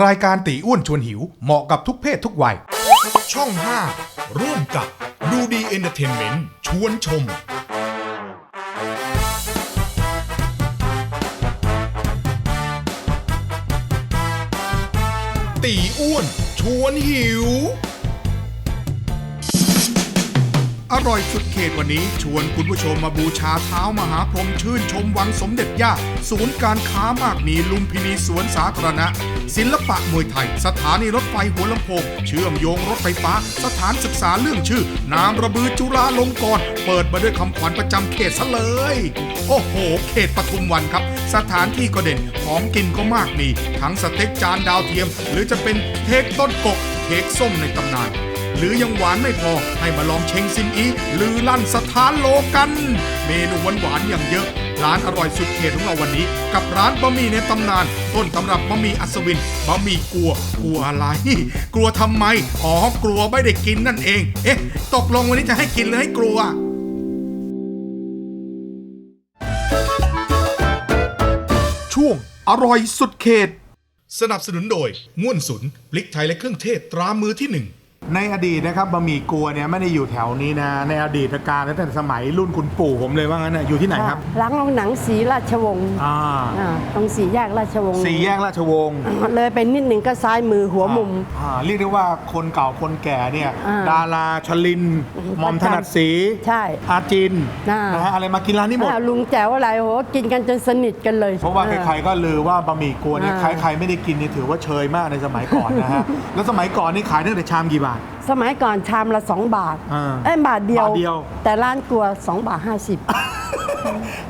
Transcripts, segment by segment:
รายการตีอ้วนชวนหิวเหมาะกับทุกเพศทุกวัย ช่อง 5 ร่วมกับดูดีเอนเตอร์เทนเมนต์ชวนชม ตีอ้วนชวนหิว อร่อยสุดเขตวันนี้ชวนคุณผู้ชมมาบูชาเท้ามหาพรหมชื่นชมวังสมเด็จย่า ศูนย์การค้ามากมีลุมพินีสวนสาธารณะ ศิลปะมวยไทย สถานีรถไฟหัวลำโพงเชื่อมโยงรถไฟฟ้า สถานศึกษาเรื่องชื่อ นามระบือจุฬาลงกรณ์เปิดมาด้วยคำขวัญประจำเขตซะเลย โอ้โห เขตปทุมวันครับ สถานที่ก็เด่นของกินก็มากมี ทั้งสเต็กจานดาวเทียม หรือจะเป็นเค้กต้นกกเค้กส้มในตำนาน หรือยังหวานไม่พอให้มาลองเชงซิมอีหรือลั่นสถานโลกัน เมนูหวานๆอย่างเยอะ ร้านอร่อยสุดเขตของเราวันนี้ กับร้านบะหมี่ในตำนาน ต้นตำรับบะหมี่อัศวินบะหมี่กลัวกลัวอะไร กลัวทำไมอ๋อกลัวไม่ได้กินนั่นเอง เอ๊ะ ตกลงวันนี้จะให้กินหรือให้กลัวช่วงอร่อยสุดเขต สนับสนุนโดย ม่วนสุนพลิกไทยและเครื่องเทศตรามือที่หนึ่ง ในอดีตนะครับบะหมี่กัวเนี่ยไม่ได้อยู่แถวนี้นะ ในอดีตการตั้งแต่สมัยรุ่นคุณปู่ผมเลยว่างั้นนะอยู่ที่ไหนครับหลังโรงหนังศรีราชวงศ์อ่าอ่าตรงสี่แยกราชวงศ์สี่แยกราชวงศ์เลยไปนิดหนึ่งก็ซ้ายมือหัวมุม อ่าเรียกได้ว่าคนเก่าคนแก่เนี่ย อ่าดาราชลินหมอมถนัดศรีใช่อาจินอ่านนะฮะอะไรมากินร้านนี้หมด อ่าลุงแจ๋วอะไรโหกินกันจนสนิทกันเลย เพราะว่าใครๆก็ลือว่าบะหมี่กัวเนี่ยอ่า ใครๆไม่ได้กินเนี่ยถือว่าเชยมากในสมัยก่อนนะฮะ แล้วสมัยก่อนนี่ขายตั้งแต่ชามกี่บาทสมัยก่อนชามละ 2 บาทอ่าเอ้ยบาทเดียว บาทเดียว แต่ร้านกลัว 2 บาท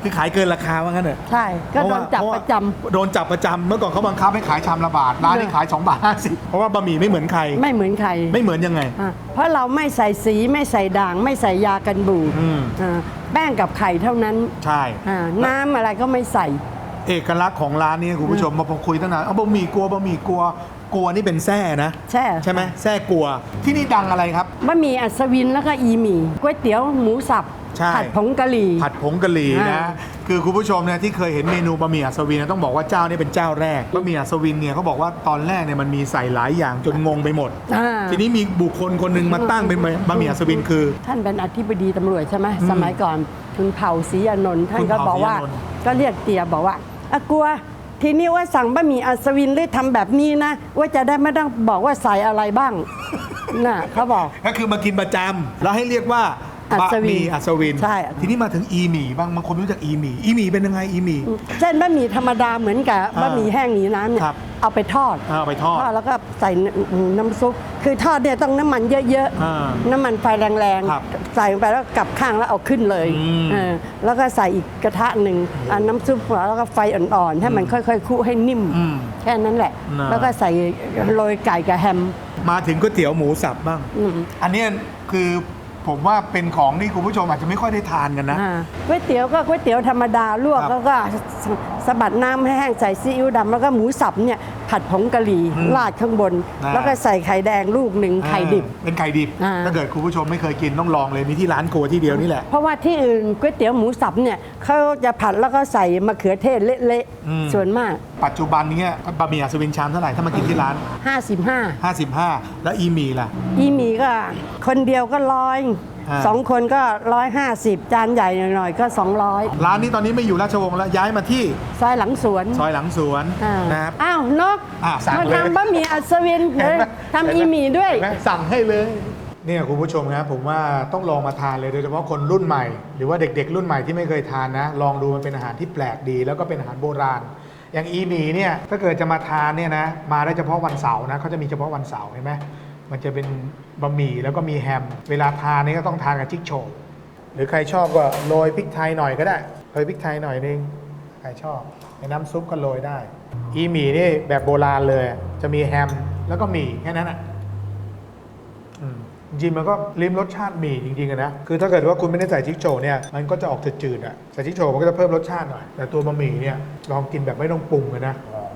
คือขายเกินราคาว่างั้นเถอะ50ใช่ ก็โดนจับเพาประจำ โดนจับประจำเมื่อก่อนเขาบังคับให้ขายชามละบาทร้านนี้ขาย2บาท50เพราะว่าบะหมี่ไม่เหมือนใคร ไม่เหมือนใครไม่เหมือนยังไง อ่าเพราะเราไม่ใส่สีไม่ใส่ด่าง ไม่ใส่ยากันบูดอืม อ่าแป้งกับไข่เท่านั้นใช่ อ่าน้ำอะไรก็ไม่ใส่ เอกลักษณ์ของร้านนี้คุณผู้ชมมาพอคุยตั้งนานเอาบะหมี่กัวบะหมี่กัว กัวนี่เป็นแส้นะแช่ใช่ไหมแส้กัว ที่นี่ดังอะไรครับบะหมี่อัศวินแล้วก็อีหมี่ก๋วยเตี๋ยวหมูสับใช่ผัดผงกะหรี่ผัดผงกะหรี่นะอ่าคือคุณผู้ชมเนี่ยที่เคยเห็นเมนูบะหมี่อัศวินนะต้องบอกว่าเจ้านี้เป็นเจ้าแรกบะหมี่อัศวินเนี่ยเขาบอกว่าตอนแรกเนี่ยมันมีใส่หลายอย่างจนงงไปหมดอ่าทีนี้มีบุคคลคนหนึ่งมาตั้งเป็นบะหมี่อัศวินคือ ท่านเป็นอธิบดีตำรวจใช่ไหมสมัยก่อนคุณเผ่าศรีอานนท์ท่านก็คุณบเผ่าอกว่าศรีอานนท์ก็เรียกเตียบอกว่าอะกลัว ทีนี้ว่าสั่งบะหมี่อัศวินหรือทำแบบนี้นะ ว่าจะได้ไม่ต้องบอกว่าใส่อะไรบ้าง น่ะเขาบอก ก็คือมากินประจำแล้วให้เรียกว่า อับะศหวินมี่อัศวินใช่ ทีนี้มาถึงอีหมี่บ้างบางคนไม่รู้จักอีหมี่อีหมี่เป็นยังไงอีหมี่เส้นบะหมี่ธรรมดาเหมือนกับบะหมี่แห้งหนีน้ำเนี่ยครับเอาไปทอดเอาไปทอด แล้วก็ใส่น้ำซุปคือทอดเนี่ยต้องน้ำมันเยอะอ่าๆน้ำมันไฟแรงครับๆใส่ลงไปแล้วกลับข้างแล้วเอาขึ้นเลยอืมเออแล้วก็ใส่อีกกระทะหนึ่งเอาน้ำซุปแล้วก็ไฟอ่อนๆ ให้มันค่อยๆคุให้นิ่มอืมแค่นั้นแหละน่ะแล้วก็ใส่โรยไก่กับแฮม มาถึงก๋วยเตี๋ยวหมูสับบ้างอืมอันเนี้ยคือ ผมว่าเป็นของที่คุณผู้ชมอาจจะไม่ค่อยได้ทานกันนะ อ่าก๋วยเตี๋ยวก็ก๋วยเตี๋ยวธรรมดาลวกครับ แล้วก็สสะบัดน้ำให้แห้งใส่ซีอิ๊วดำแล้วก็หมูสับเนี่ยผัดผงกะหรี่อืมราดข้างบนอ่าแล้วก็ใส่ไข่แดงลูกหนึ่งไข่ดิบ อ่าเป็นไข่ดิบ อ่า ถ้าเกิดคุณผู้ชมไม่เคยกินต้องลองเลย มีที่ร้านครัวที่เดียวนี่แหละ เพราะว่าที่อื่นก๋วยเตี๋ยวหมูสับเนี่ยเขาจะผัดแล้วก็ใส่มะเขือเทศเละอืม ๆส่วนมาก ปัจจุบันนี้บะหมี่อัศวินชามเท่าไหร่ถ้ามากินที่ร้าน 55 55 แล้วอีหมี่ล่ะ อีหมีก็คนเดียวก็ร้อย อ่า สองคนก็150จานใหญ่หน่อยๆก็200ร้านนี้ตอนนี้ไม่อยู่ราชวงศ์แล้วย้ายมาที่ซอยหลังสวนซอยหลังสวนอ่านะครับ อ้าวนกอ่าสั่งมาเลย ทำบะหมี่อัศวินเห็นไหมทำอีหมี่ด้วย เห็นไหมสั่งให้เลยเนี่ยคุณผู้ชมครับผมว่าต้องลองมาทานเลยโดยเฉพาะคนรุ่นใหม่ หรือว่าเด็กๆ รุ่นใหม่ที่ไม่เคยทานนะ ลองดูมันเป็นอาหารที่แปลกดี แล้วก็เป็นอาหารโบราณ อย่างอีหมี่เนี่ยถ้าเกิดจะมาทานเนี่ยนะมาได้เฉพาะวันเสาร์นะเขาจะมีเฉพาะวันเสาร์เห็นไหม มันจะเป็นบะหมี่แล้วก็มีแฮม เวลาทานนี่ก็ต้องทานกับจิ๊กโฉวหรือใครชอบก็โรยพริกไทยหน่อยก็ได้โรยพริกไทยหน่อยนึงใครชอบในน้ำซุปก็โรยได้ อีหมี่นี่แบบโบราณเลย จะมีแฮมแล้วก็หมี่แค่นั้นอะอืมจริงๆมันก็ลิ้มรสชาติหมี่จริงๆอะนะ คือถ้าเกิดว่าคุณไม่ได้ใส่ชิกโชว์เนี่ย มันก็จะออกจืดๆอะใส่ชิกโชว์มันก็จะเพิ่มรสชาติหน่อย แต่ตัวบะหมี่เนี่ยลองกินแบบไม่ต้องปรุงเลยนะหอม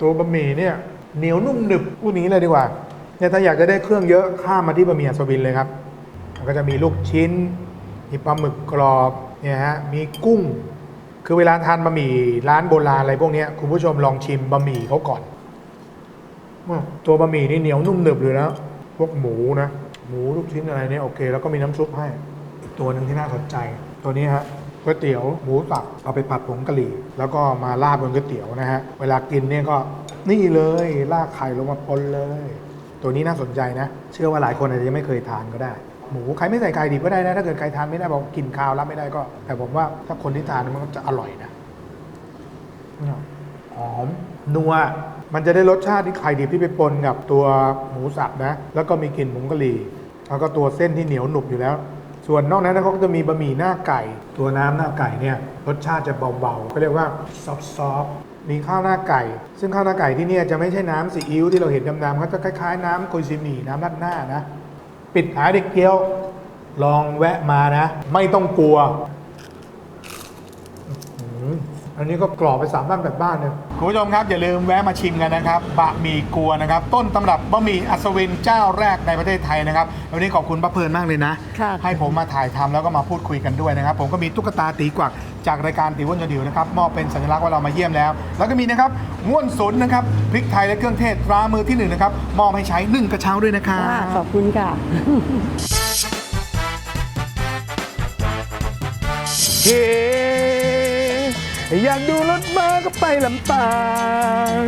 ตัวบะหมี่เนี่ยเหนียวนุ่มหนึบพูดนี้เลยดีกว่า เนี่ยถ้าอยากจะได้เครื่องเยอะข้ามมาที่บะหมี่อัศวินเลยครับมันก็จะมีลูกชิ้น มีปลาหมึกกรอบเนี่ยฮะมีกุ้ง คือเวลาทานบะหมี่ร้านโบราณอะไรพวกนี้คุณผู้ชมลองชิมบะหมี่เขาก่อนตัวบะหมี่นี่เหนียวนุ่มหนึบเลยนะพวกหมูนะหมูลูกชิ้นอะไรเนี่ยโอเค แล้วก็มีน้ำซุปให้อีกตัวหนึ่งที่น่าสนใจ ตัวนี้ฮะก๋วยเตี๋ยวหมูสับเอาไปผัดผงกะหรี่ แล้วก็มาราดบนก๋วยเตี๋ยวนะฮะเวลากินเนี่ยก็นี่เลยราดไข่ลงมาปนเลย ตัวนี้น่าสนใจนะ เชื่อว่าหลายคนอาจจะยังไม่เคยทานก็ได้ หมูใครไม่ใส่ไก่ดิบก็ได้นะ ถ้าเกิดใครทานไม่ได้บอกกินข้าวรับไม่ได้ก็ แต่ผมว่าถ้าคนที่ทานมันก็จะอร่อยนะหอมนัวมันจะได้รสชาติที่ไข่ดิบที่ไปปนกับตัวหมูสับนะ แล้วก็มีกลิ่นผงกะหรี่แล้วก็ตัวเส้นที่เหนียวหนุบอยู่แล้ว ส่วนนอกนั้นนะเขาก็จะมีบะหมี่หน้าไก่ ตัวน้ำหน้าไก่เนี่ยรสชาติจะเบาๆก็เรียกว่าซอฟซอฟ มีข้าวหน้าไก่ ซึ่งข้าวหน้าไก่ที่นี่จะไม่ใช่น้ำซีอิ๊วที่เราเห็นดำๆเขาจะคล้ายๆ น้ำกุยซิมีน้ำรัดหน้านะ ปิดหายเด็กเกี๊ยว ลองแวะมานะ ไม่ต้องกลัว อืมอันนี้ก็กรอบไปสามบ้านแบบบ้านเลยคุณผู้ชมครับอย่าลืมแวะมาชิมกันนะครับบะหมี่กัวนะครับ ต้นตำรับบะหมี่อัศวินเจ้าแรกในประเทศไทยนะครับวันนี้ขอบคุณป้าเพลินมากเลยนะ ค่ะให้ผมมาถ่ายทำแล้วก็มาพูดคุยกันด้วยนะครับ ผมก็มีตุ๊กตาตีกวักจากรายการตีว้วนยนดิวนะครับมอบเป็นสัญลักษณ์ว่าเรามาเยี่ยมแล้ว แล้วก็มีนะครับง่วนสุนนะครับพริกไทยและเครื่องเทศตรามือที่หนึ่งนะครับมอบให้ใช้หนึ่งกระเช้าด้วยนะครับ ค่ะขอบคุณค่ะ เฮ้ อยากดูรถม้าก็ไปลำปาง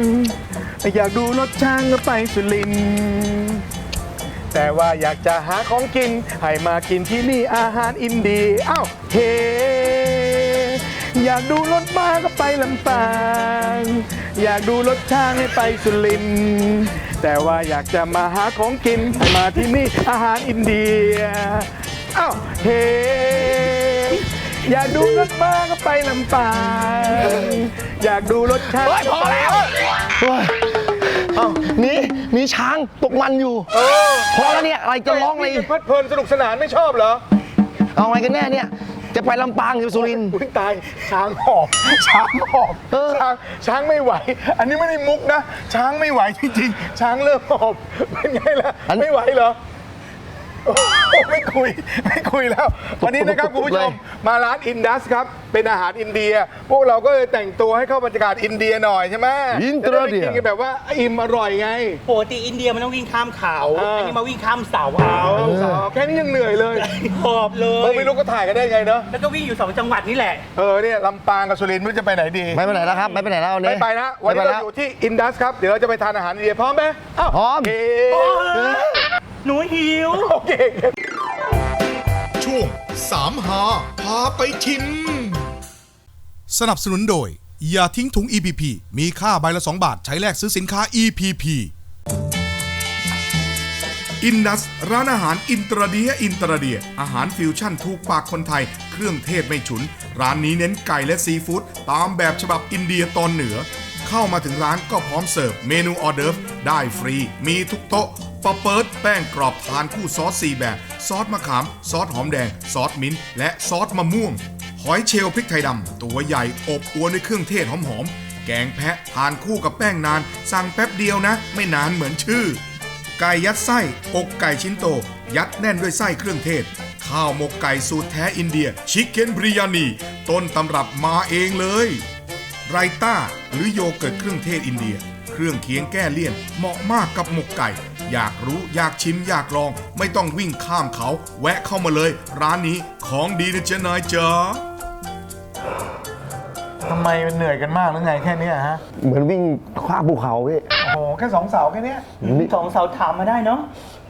อยากดูรถช้างก็ไปสุรินทร์แต่ว่าอยากจะหาของกิน ให้มากินที่นี่อาหารอินเดียอ้าวเฮอยากดูรถม้าก็ไปลำปาง อยากดูรถช้างให้ไปสุรินทร์แต่ว่าอยากจะมาหาของกินให้มาที่นี่อาหารอินเดียอ้าวเฮ อยากดูรถม้าก็ไปลำปางอยากดูรถช้างเฮ้ยพอแล้ว เฮ้ยเอ้ามีมีช้างตกมันอยู่เออพอแล้วเนี่ยอะไรจะร้องอะไรนี่เพลิดเพลินสนุกสนานไม่ชอบเหรอเอาไงกันแน่เนี่ย จะไปลำปางหรือสุรินทร์ อุ้ยตายช้างหอบช้างหอบเออ ช้างช้างไม่ไหว อันนี้ไม่ได้มุกนะ ช้างไม่ไหวจริงๆช้างเริ่มหอบเป็นไงล่ะไม่ไหวเหรอโอ้โห ไม่คุยไม่คุยแล้ว วันนี้นะครับคุณผู้ชมมาร้านอินดัสครับ เป็นอาหารอินเดีย พวกเราก็เลยแต่งตัวให้เข้าบรรยากาศอินเดียหน่อยใช่ไหมอินเตจะอได้ร์ไปเดียกินกันแบบว่าอิ่มอร่อยไงปกติอินเดียมันต้องวิ่งข้ามเขาอ่าอันนี้มาวิ่งข้ามเสาเอาเอาสาวแค่นี้ยังเหนื่อยเลยหอบเลเออยไม่รู้ก็ถ่ายกันได้ไงเนอะแล้วก็วิ่งอยู่สองจังหวัดนี่แหละเออเนี่ยลำปางกับสุรินทร์ไม่รู้จะไปไหนดีไม่ไปไหนแล้วครับไม่ไปไหนแล้วเนี่ไม่ไปนะวันนี้ไม่ไปเราแล้วอยู่ที่อินดัสครับเดี๋ยวเราจะไปทานอาหารอินเดียพร้อมไหมอ้าวพร้อมโอเค หนูหิว โอเคช่วงสามหาพาไปชิม สนับสนุนโดย อย่าทิ้งถุง EPP มีค่าใบละ 2 บาทใช้แลกซื้อสินค้า EPP อินดัสร้านอาหารอินตราเดียอินตราเดีย อาหารฟิวชั่นถูกปากคนไทย เครื่องเทศไม่ฉุน ร้านนี้เน้นไก่และซีฟู้ดตามแบบฉบับอินเดียตอนเหนือ เข้ามาถึงร้านก็พร้อมเสิร์ฟเมนูออเดิร์ฟได้ฟรี มีทุกโต๊ะปะเปิดแป้งกรอบทานคู่ซอสสี่แบบ ซอสมะขาม ซอสหอมแดง ซอสมิ้นท์และซอสมะม่วง หอยเชลล์พริกไทยดำ ตัวใหญ่อบอวนด้วยเครื่องเทศหอมๆ แกงแพะทานคู่กับแป้งนาน สั่งแป๊บเดียวนะ ไม่นานเหมือนชื่อ ไก่ยัดไส้อกไก่ชิ้นโต ยัดแน่นด้วยไส้เครื่องเทศ ข้าวหมกไก่สูตรแท้อินเดีย ชิคเก้นบริยานีต้นตำรับมาเองเลย ไรต้า หรือโยเกิร์ตเครื่องเทศอินเดีย เครื่องเคียงแก้เลี่ยน เหมาะมากกับหมกไก่ อยากรู้อยากชิมอยากลอง ไม่ต้องวิ่งข้ามเขา แวะเข้ามาเลย ร้านนี้ของดีนะจ๊ะนายจ๊ะทำไมมันเหนื่อยกันมากหรือไงแค่เนี้ยฮะ เหมือนวิ่งข้ามภูเขาพี่โอ้โหแค่สองเสาแค่เนี้ย สองเสาถามมาได้เนาะ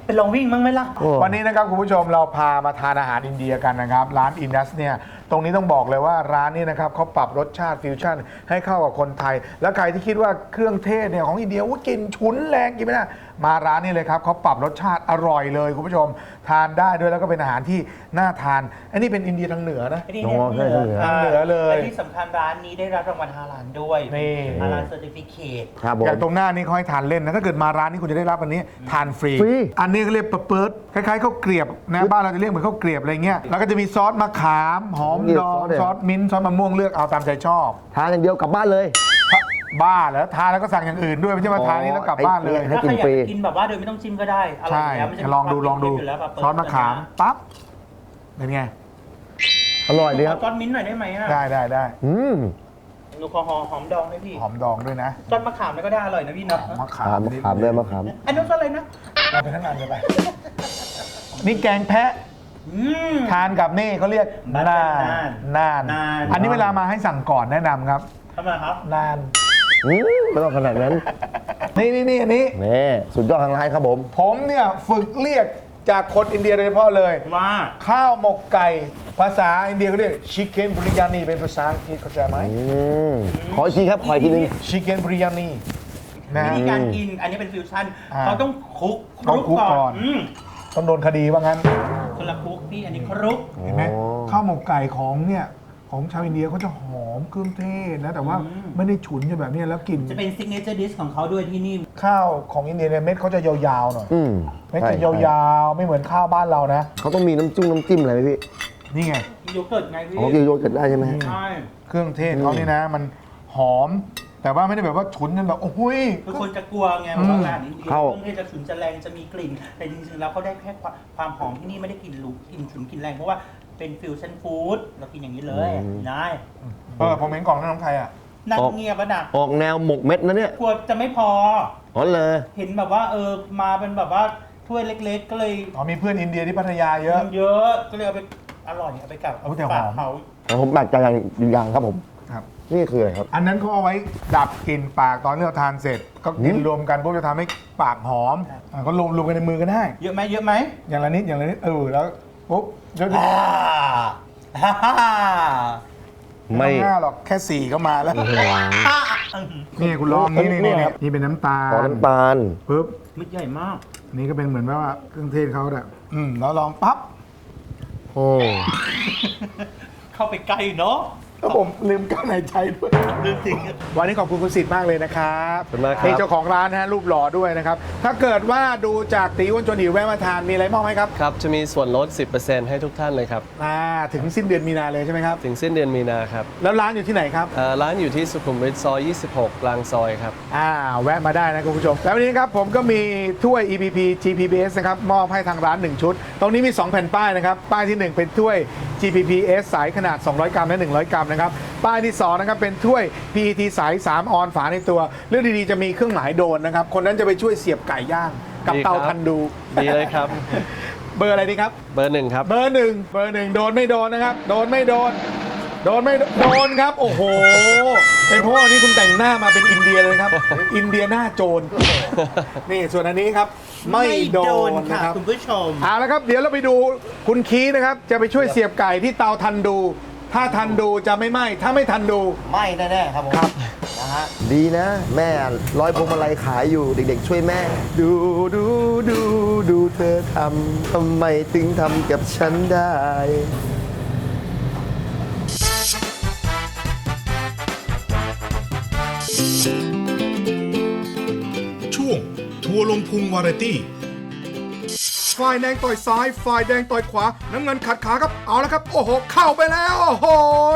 ไปลองวิ่งมั้างไหมล่ะโอ้วันนี้นะครับคุณผู้ชมเราพามาทานอาหารอินเดียกันนะครับ ร้านอินดัสเนี่ย ตรงนี้ต้องบอกเลยว่าร้านนี้นะครับเขาปรับรสชาติฟิวชั่น ให้เข้ากับคนไทย แล้วใครที่คิดว่าเครื่องเทศเนี่ยของอินเดียว่ากินฉุนแรงกินไม่ได้มาร้านนี้เลยครับเขาปรับรสชาติอร่อยเลยคุณผู้ชม ทานได้ด้วยแล้วก็เป็นอาหารที่น่าทานอันนี้เป็นอินเดียทางเหนือนะไอ้นี่อ๋อเนี่ยใช่เหนือาเหนือเลย และที่สำคัญร้านนี้ได้รับรางวัลฮาลาลด้วยนี่ ฮาลาลเซอร์ติฟิเคต ครับผม อย่างตรงหน้านี้เขาให้ทานเล่นนะถ้าเกิดมาร้านนี้คุณจะได้รับอันนี้ทานฟรี ฟรี อันนี้เขาเรียกปะเปิดคล้ายๆข้าวเกรียบนะบ้านเราจะเรียกเหมือนข้าวเกรียบอะไรเงี้ยแล้วก็จะมีซอสมะขามหอมดองซอสมิ้นท์ซอสมะม่วงเลือกเอาตามใจชอบ ทานอย่างเดียวกลับบ้านเลย บ้าแล้วทานแล้วก็สั่งอย่างอื่นด้วยไม่ใช่มาทานนี้แล้วกลับบ้านเลย ให้ถ้าใครกินอยาฟรีกกินแบบว่าโดยไม่ต้องจิ้มก็ได้อร่อยใช่อยู่แล้วมันจะมีลองดูความลองดูเค็ๆยู่แล้วปะเปิซอสมะขามปั๊บเป็นไง อร่อยดีขคอรับซอสมิ้นท์หน่อยได้ไหมอะได้ได้ได้อืม หนูขอหอมหอมดองให้พี่หอมดองด้วยนะต้นมะขามนี่ก็ได้อร่อยนะพี่เนาะมะขาขามมขามด้วยมะขาม อันนู้นก็อะไรนะ เราไปทั้งงานเลยไป นี่แกงแพะ อืม ทานกับนี่เขาเรียกบ้านน่านน่านน่านน่าน อันนี้เวลามาให้สั่งก่อนแนะนำครับทำไมครับน่าน อืมไม่ต้องขนาดนั้นนี่นี่นี่อันนี้ นี่สุดยอดทางร้านครับผม ผมเนี่ยฝึกเรียกจากคนอินเดียโดยเฉพาะเลย ว่า ข้าวหมกไก่ ภาษาอินเดียเขาเรียกชิคเก้นบริยานีเป็นภาษาอังกฤษเข้าใจไหมอืมขออีกทีครับขออีกทีหนึง ชิคเก้นบริยานีนะ วิธีการกินอันนี้เป็นฟิวชั่นอ่าเขาต้องคลุกต้องคลุกก่อน อืมต้องโดนคดีว่างั้นคน ละคลุกพี่อันนี้คลุก เห็นไหมโอ้ข้าวหมกไก่ของเนี่ยของชาวอินเดียเขาจะหอมเครื่องเทศนะแต่ว่าอืม ไม่ได้ฉุนจนแบบเนี้ยแล้วกลิ่นจะเป็นซิกเนเจอร์ดิชของเขาด้วยที่นี่ ข้าวของอินเดียเนี่ยเม็ดเขาจะยาวๆหน่อยอืมเม็ดใช่จะยาวๆไม่เหมือนข้าวบ้านเรานะ เขาต้องมีน้ำจุ้งน้ำจิ้มอะไรไหมพี่นี่ไง โยเกิร์ตไงพี่ อ๋อกินโยเกิร์ตได้ใช่ไหมฮะ ใช่ เครื่องเทศเขานี่นะ มันหอม แต่ว่าไม่ได้แบบว่าฉุนจนแบบโอ้โหยคือคนจะกลัวไงว่าอาหารอินเดียเข้า เครื่องเทศจะฉุนจะแรงจะมีกลิ่น แต่จริงๆแล้วเขาได้แค่ความความหอมที่นี่ไม่ได้กลิ่นหลุกกลิ่นฉุนกลิ่นแรงเพราะว่าเป็นฟิวชั่นฟู้ดเรากินอย่างนี้เลยนายเออผมเห็นกล่องนั้นของใครอะ นั่งเงียบอะนะออกแนวหมกเม็ดนะเนี่ยกลัวจะไม่พอ อ๋อเลย เห็นแบบว่าเออมาเป็นแบบว่าถ้วยเล็ก ๆ ก็เลยอ๋อมีเพื่อนอินเดียที่พัทยาเยอะ เยอะก็เลยเอาไปอร่อยเอาไปกับเอาแต่หอม ฝากเขา แต่ผมแปลกใจอย่างอย่างครับผม ครับ นี่คืออะไรครับ อันนั้นเขาเอาไว้ดับกลิ่นปากตอนที่เราทานเสร็จ ก็กินอืมรวมกันปุ๊บจะทำให้ปากหอมอะก็รวมรวมกันในมือก็ได้ เยอะไหมเยอะไหมอย่างละนิดอย่างละนิดเออแล้วปุ๊บจะไม่อ่าฮ่าฮ่าไม่ต้องห้าหรอกแค่สี่ก็มาแล้วอ่าอืมนี่คุณลองนี่นี่เนี่นี่ยครับนี่เป็นน้ำตาขอลน้ำตาล ปุ๊บเม็ดใหญ่มาก นี่ก็เป็นเหมือนว่าเครื่องเทศเขาแบบอืมแล้วลองปั๊บโอ้เข้าไปใกล้เนาะ ก็ผมลืมกั้นหายใจด้วยเรื่องจริงวันนี้ขอบคุณคุณสิทธิ์มากเลยนะครับขอบคุณมากครับ นี่เจ้าของร้านนะฮะรูปหล่อด้วยนะครับ ถ้าเกิดว่าดูจากตีอ้วนจนหิวแวะมาทานมีอะไรมอบไหมครับครับ จะมีส่วนลด 10%ให้ทุกท่านเลยครับ อ่าถึงสิ้นเดือนมีนาเลยใช่ไหมครับ ถึงสิ้นเดือนมีนาครับแล้วร้านอยู่ที่ไหนครับเอ่อร้านอยู่ที่สุขุมวิทซอย 26กลางซอยครับ อ่าแวะมาได้นะคุณผู้ชม แล้ววันนี้ครับผมก็มีถ้วย EPP GPBS นะครับมอบให้ทางร้าน 1 ชุด ตรงนี้มี 2 แผ่นป้ายนะครับ ป้ายที่ 1 เป็นถ้วย GPPS สายขนาด 200 กรัมและ 100 กรัมนะครับ ป้ายที่2นะครับเป็นถ้วย PET สาย3ออนฝาในตัว เรื่องดีๆจะมีเครื่องหมายโดนนะครับ คนนั้นจะไปช่วยเสียบไก่ย่าง กับดีครับเตาทันดู ดีเลยครับ เบอร์อะไรดีครับ เบอร์หนึ่งครับ เบอร์หนึ่งเบอร์หนึ่งโดนไม่โดนนะครับ โดนไม่โดน โดนไม่โดนโดนครับ โอ้โหเป็นเพราะว่าวันนี้คุณแต่งหน้ามาเป็นอินเดียเลยครับ อินเดียหน้าโจร นี่ส่วนอันนี้ครับ ไม่โดนค่ะนะครับคุณผู้ชม เอาละครับ เดี๋ยวเราไปดูคุณคีนะครับ จะไปช่วยเสียบไก่ที่เตาทันดู ถ้าทันดูจะไม่ไหม้ถ้าไม่ทันดู ไม่แน่ๆครับผมครับ นะฮะดีนะ แม่ร้อยพวงมาลัยขายอยู่เด็กๆ ช่วยแม่ ดูดูดูดูเธอทำทำไมถึงทำกับฉันได้ ช่วงทัวร์ลงพุงวาไรตี้ ฝ่ายแดงต่อยซ้าย ฝ่ายแดงต่อยขวา น้ำเงินขัดขาครับ เอาแล้วครับ โอ้โห เข้าไปแล้ว โอ้โห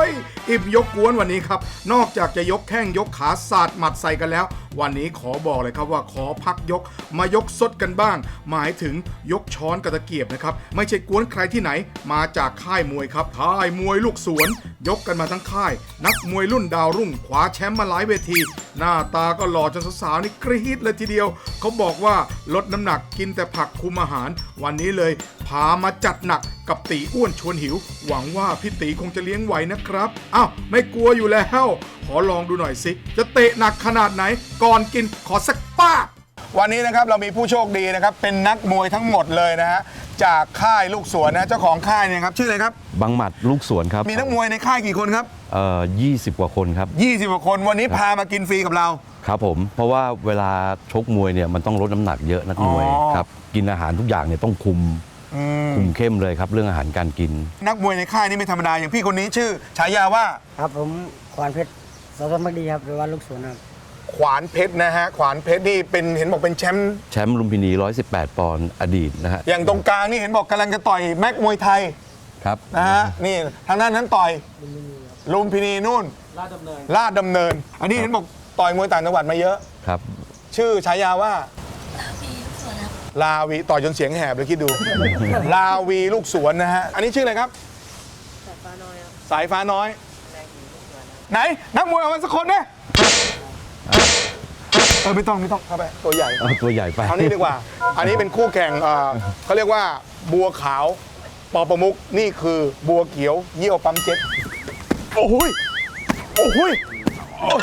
ยอิ่มยกกวนวันนี้ครับ นอกจากจะยกแข้งยกขาสาดหมัดใส่กันแล้ว วันนี้ขอบอกเลยครับว่าขอพักยก มายกสดกันบ้าง หมายถึงยกช้อนกระตะเกียบนะครับ ไม่ใช่กวนใครที่ไหน มาจากค่ายมวยครับ ค่ายมวยลูกสวน ยกกันมาทั้งค่าย นักมวยรุ่นดาวรุ่งคว้าแชมป์มาหลายเวที หน้าตาก็หล่อจนสาวๆนี่กรี๊ดเลยทีเดียว เขาบอกว่าลดน้ำหนักกินแต่ผักคุมอาหารวันนี้เลยพามาจัดหนักกับตีอ้วนชวนหิว หวังว่าพี่ตีคงจะเลี้ยงไหวนะครับอ้าวไม่กลัวอยู่แล้ว ขอลองดูหน่อยสิ จะเตะหนักขนาดไหน ก่อนกินขอสักป้าบ วันนี้นะครับเรามีผู้โชคดีนะครับเป็นนักมวยทั้งหมดเลยนะฮะจากค่ายลูกสวนนะเจ้าของค่ายเนี่ยครับชื่ออะไรครับบางหมัดลูกสวนครับมีนักมวยในค่ายกี่คนครับเอ่อ20กว่าคนครับ 20กว่าคนวันนี้พามากินฟรีกับเรา ครับผม เพราะว่าเวลาชกมวยเนี่ยมันต้องลดน้ำหนักเยอะนักมวยอ๋อ ครับ กินอาหารทุกอย่างเนี่ยต้องคุมอืมคุมเข้มเลยครับ เรื่องอาหารการกิน นักมวยในค่ายนี่ไม่ธรรมดาอย่างพี่คนนี้ชื่อฉายาว่า ครับผมขวานเพชรสอสมักดีครับหรือว่าลูกสวนครับ ขวานเพชรนะฮะ ขวานเพชรนี่เป็นเห็นบอกเป็นแชมป์แชมป์ลุมพินี 118 ปอนด์อดีตนะฮะอย่างตรงกลางนี่เห็นบอกกำลังจะต่อยแม็กมวยไทยครับนะฮะนี่ทางด้านนั้นต่อยลุมพินีนู่นลาดดำเนินลาดดำเนิน อันนี้เห็นบอกต่อยมวยต่างจังหวัดมาเยอะ ครับ ชื่อฉายาว่าลาวีต่อยจนเสียงแหบเลยคิดดู ลาวีลูกสวนนะฮะ อันนี้ชื่ออะไรครับ สายฟ้าน้อยไหน นักมวยเอามาสักคนนะ เออไม่ต้องไม่ต้องเข้าไปตัวใหญ่เอาตัวใหญ่ไปเอานี้ดีกว่า อันนี้เป็นคู่แข่งเอ่อเขาเรียกว่าบัวขาวปอประมุกนี่คือบัวเขียวเยี่ยวปั๊มเจ็ตโอ้โหยโอ้โหยโอ้ย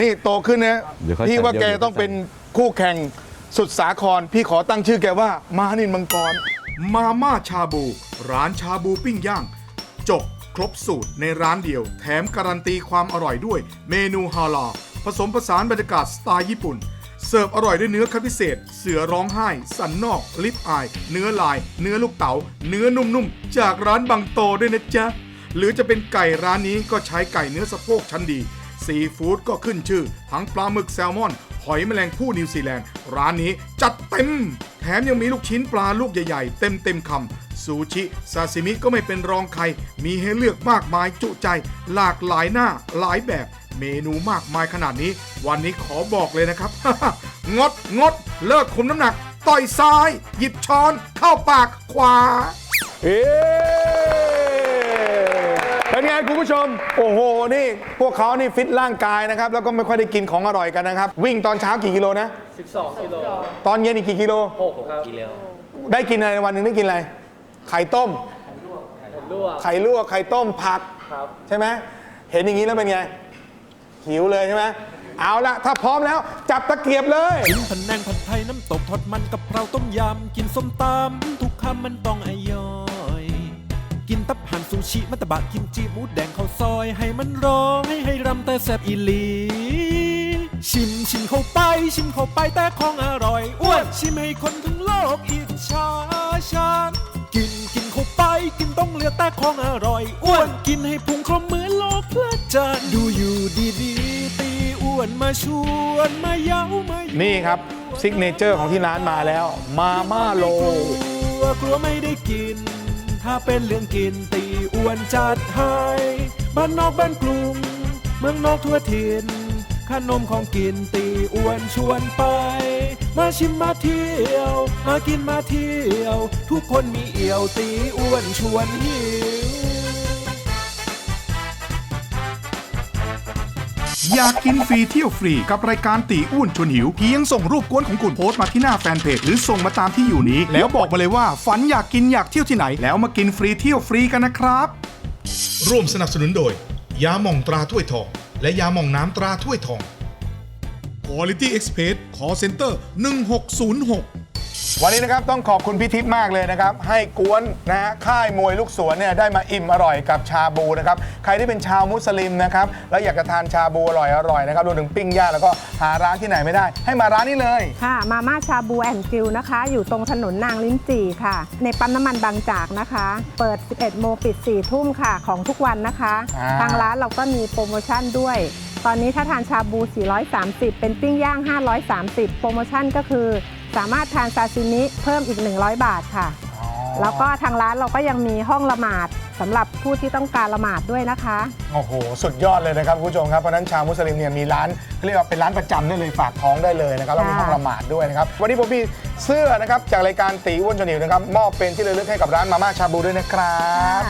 นี่โตขึ้นนะเดี๋ยวเขาพี่ว่าเดี๋ยวแกเดี๋ยวต้องเป็นคู่แข่งสุดสาคร พี่ขอตั้งชื่อแกว่ามานินมังกร มาม่าชาบู ร้านชาบูปิ้งย่างจบ ครบสูตรในร้านเดียว แถมการันตีความอร่อยด้วยเมนูฮาลาผสมผสานบรรยากาศสไตล์ญี่ปุ่น เสิร์ฟอร่อยด้วยเนื้อคัดพิเศษ เสือร้องไห้ สันนอก ลิปอาย เนื้อลาย เนื้อลูกเต๋า เนื้อนุ่มๆ จากร้านบางโตด้วยนะจ๊ะ หรือจะเป็นไก่ร้านนี้ก็ใช้ไก่เนื้อสะโพกชั้นดี ซีฟู้ดก็ขึ้นชื่อ ทั้งปลาหมึกแซลมอนหอยแมลงภู่นิวซีแลนด์ ร้านนี้จัดเต็ม แถมยังมีลูกชิ้นปลาลูกใหญ่ ๆ เต็มเต็มๆคำ ซูชิซาซิมิก็ไม่เป็นรองใคร มีให้เลือกมากมายจุใจ หลากหลายหน้าหลายแบบ เมนูมากมายขนาดนี้ วันนี้ขอบอกเลยนะครับ งดงด เลิกคุมน้ำหนัก ต่อยซ้าย หยิบช้อนเข้าปากขวา เอ๊เป็นไงคุณผู้ชม โอ้โห นี่ พวกเขานี่ฟิตร่างกายนะครับ แล้วก็ไม่ค่อยได้กินของอร่อยกันนะครับ วิ่งตอนเช้ากี่กิโลนะ 12กิโล ตอนเย็นอีกกี่กิโล 6กิโล ได้กินอะไรวันหนึ่งได้กินอะไร ไข่ต้มไข่ลวกไข่ต้มผักใช่ไหมเห็นอย่างนี้แล้วเป็นไง หิวเลยใช่ไหมเอาละถ้าพร้อมแล้ว จับตะเกียบเลย กินผันแนงผัดไทยน้ำตกทอดมันกับเราต้มยำ กินส้มตำทุกคำมันต้องอร่อย กินตับห่านซูชิมัตตบะกิมจิหมูแดงข้าวซอย ให้มันร้องให้ให้รำแต่แซ่บอีหลี ชิมชิมเข้าไป ชิมเข้าไปแต่ของอร่อยอ้วนชิมให้คนทั้งโลกอิจฉาฉันกินกิน เข้าไปกินต้องเลือกแต่ของอร่อยอ้วนกินให้พุงครบเหมือนโลกเพลิดเพลินดูอยู่ดีๆตีอ้วนมาชวนมาเย้ามานี่ครับซิกเนเจอร์ของที่ร้านมาแล้ว มาม่าโล กลัวกลัวไม่ได้กิน ถ้าเป็นเรื่องกินตีอ้วนจัดให้บ้านนอกบ้านกรุง เมืองนอกทั่วถิ่นขนมของกินตีอ้วนชวนไป มาชิมมาเที่ยว มากินมาเที่ยว ทุกคนมีเอี่ยวตีอ้วนชวนหิวอยากกินฟรีเที่ยวฟรีกับรายการตีอ้วนชวนหิว เพียงส่งรูปกวนของคุณโพสต์มาที่หน้าแฟนเพจหรือส่งมาตามที่อยู่นี้ แล้วบอกมาเลยว่าฝันอยากกินอยากเที่ยวที่ไหน แล้วมากินฟรีเที่ยวฟรีกันนะครับ ร่วมสนับสนุนโดย ยาหม่องตราถ้วยทอง และยาหม่องน้ำตราถ้วยทอง Quality Express Call Center 1606วันนี้นะครับต้องขอบคุณพี่ทิพย์มากเลยนะครับ ให้กวนนะฮะค่ายมวยลูกสวนเนี่ยได้มาอิ่มอร่อยกับชาบูนะครับ ใครที่เป็นชาวมุสลิมนะครับ แล้วอยากจะทานชาบูอร่อยอร่อยนะครับรวมถึงปิ้งย่างแล้วก็หาร้านที่ไหนไม่ได้ ให้มาร้านนี้เลย ค่ะ มาม่าชาบูแอนด์กิลนะคะ อยู่ตรงถนนนางลิ้นจี่ค่ะ ในปั๊มน้ำมันบางจากนะคะ เปิด 11 โมงปิด 4 ทุ่มค่ะของทุกวันนะคะอ่าทางร้านเราก็มีโปรโมชั่นด้วย ตอนนี้ถ้าทานชาบู 430 เป็นปิ้งย่าง 530 โปรโมชั่นก็คือ สามารถทานซาซิมิเพิ่มอีก 100 บาทค่ะ แล้วก็ทางร้านเราก็ยังมีห้องละหมาดสำหรับผู้ที่ต้องการละหมาดด้วยนะคะ โอ้โห สุดยอดเลยนะครับคุณผู้ชมครับ เพราะฉะนั้นชาวมุสลิมเนี่ยมีร้านเขาเรียกว่าเป็นร้านประจำได้เลยฝากท้องได้เลยนะครับแล้วมีห้องละหมาดด้วยนะครับ วันนี้ผมมีเสื้อนะครับจากรายการตีอ้วนจนหิวนะครับมอบเป็นที่ระลึกให้กับร้านมาม่าชาบูด้วยนะครับ